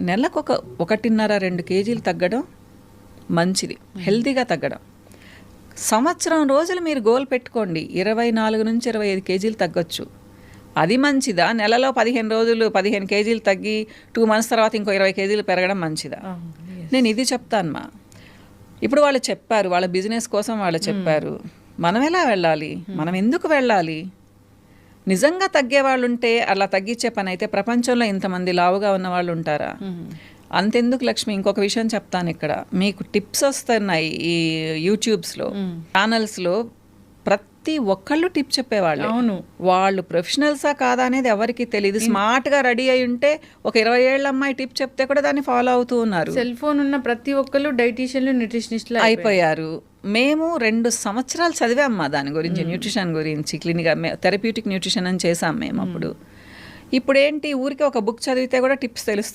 నెలకు ఒక ఒకటిన్నర రెండు కేజీలు తగ్గడం మంచిది హెల్తీగా తగ్గడం. సంవత్సరం రోజులు మీరు గోల్ పెట్టుకోండి ఇరవై నాలుగు నుంచి ఇరవై ఐదు కేజీలు తగ్గొచ్చు. అది మంచిదా? నెలలో పదిహేను రోజులు పదిహేను కేజీలు తగ్గి టూ మంత్స్ తర్వాత ఇంకో ఇరవై కేజీలు పెరగడం మంచిదా? నేను ఇది చెప్తాను మా. ఇప్పుడు వాళ్ళు చెప్పారు వాళ్ళ బిజినెస్ కోసం వాళ్ళు చెప్పారు. మనం ఎలా వెళ్ళాలి? మనం ఎందుకు వెళ్ళాలి? నిజంగా తగ్గే వాళ్ళు ఉంటే అలా తగ్గించే పని అయితే ప్రపంచంలో ఇంతమంది లావుగా ఉన్న వాళ్ళు ఉంటారా అంతెందుకు లక్ష్మి? ఇంకొక విషయం చెప్తాను ఇక్కడ. మీకు టిప్స్ వస్తున్నాయి ఈ యూట్యూబ్స్లో. ఛానల్స్లో ప్రతి ఒక్కళ్ళు టిప్ చెప్పేవాళ్ళు. అవును. వాళ్ళు ప్రొఫెషనల్సా కాదా అనేది ఎవరికి తెలియదు స్మార్ట్గా రెడీ అయి ఉంటే ఒక ఇరవై ఏళ్ళ అమ్మాయి టిప్ చెప్తే కూడా దాన్ని ఫాలో అవుతూ ఉన్నారు. సెల్ ఫోన్ ఉన్న ప్రతి ఒక్కరు డైటీషియన్లు న్యూట్రిషనిస్టులు అయిపోయారు. మేము రెండు సంవత్సరాలు చదివామ్మా దాని గురించి న్యూట్రిషన్ గురించి క్లినిక్ థెరప్యూటిక్ న్యూట్రిషన్ అని చేసాం మేము అప్పుడు. ఇప్పుడు ఏంటి ఊరికి ఒక బుక్ చదివితే కూడా టిప్స్ తెలుస్తూ